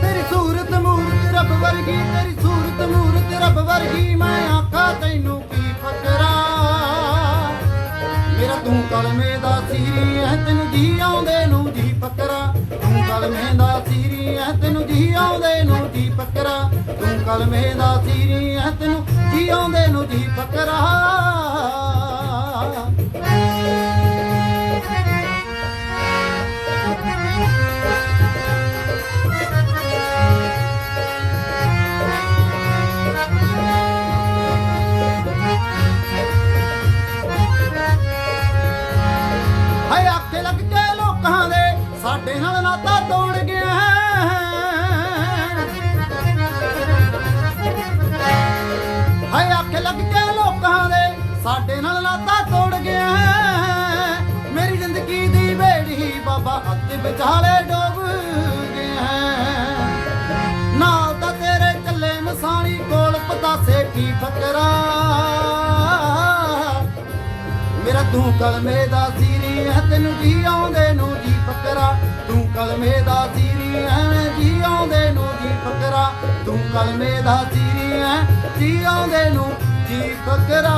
ਤੇਰੀ ਸੂਰਤ ਮੂਰਤ ਰੱਬ ਵਰਗੀ, ਤੇਰੀ ਸੂਰਤ ਮੂਰਤ ਰੱਬ ਵਰਗੀ, ਮੈਂ ਆਖਾਂ ਤੈਨੂੰ ਕੀ ਫਕਰਾਂ। ਮੇਰਾ ਤੂੰ ਕਲਮੇ ਦਾ ਸੀਰੀ ਐ, ਤੈਨੂੰ ਜੀ ਆਉਂਦੇ ਨੂੰ ਜੀ ਫਕਰਾਂ। ਤੂੰ ਕਲਮੇ ਦਾ ਸੀਰੀ ਐ, ਤੈਨੂੰ ਜੀ ਆਉਂਦੇ ਨੂੰ ਜੀ ਫਕਰਾਂ। ਤੂੰ ਕਲਮੇ ਦਾ ਸੀਰੀ ਐ, ਤੈਨੂੰ ਜੀ ਆਉਂਦੇ ਨੂੰ ਜੀ ਫਕਰਾਂ। ਸਾਡੇ ਨਾਲ ਨਾਤਾ ਤੋੜ ਗਿਆ ਹਾਏ, ਅੱਖ ਲੱਗ ਕੇ ਲੋਕਾਂ ਦੇ, ਸਾਡੇ ਨਾਲ ਨਾਤਾ ਤੋੜ ਗਿਆ ਮੇਰੀ ਜ਼ਿੰਦਗੀ ਦੀ ਬੇੜੀ ਬਾਬਾ ਅੱਧ ਵਿਚਾਲੇ ਡੋਬ ਗਿਆ ਨਾਲ ਤਾਂ ਤੇਰੇ ਚੱਲੇ ਮਸਾਣੀ ਕੋਲ ਪਤਾਸੇ ਕੀ ਫਕਰਾ। ਮੇਰਾ ਤੂੰ ਕਲਮੇ ਦਾ ਸੀਰੀ ਹੈ, ਤੈਨੂੰ ਜੀ ਆਉਂਦੇ ਨੂੰ ਜੀ ਫਕਰਾ। ਤੂੰ ਕਲਮੇ ਦਾ ਸੀਰੀ ਹੈ ਜੀ ਆਉਂਦੇ ਨੂੰ ਜੀ ਫਕਰਾ? ਤੂੰ ਕਲਮੇ ਦਾ ਸੀਰੀ ਹੈ ਜੀ ਆਉਂਦੇ ਨੂੰ ਜੀ ਫਕਰਾ?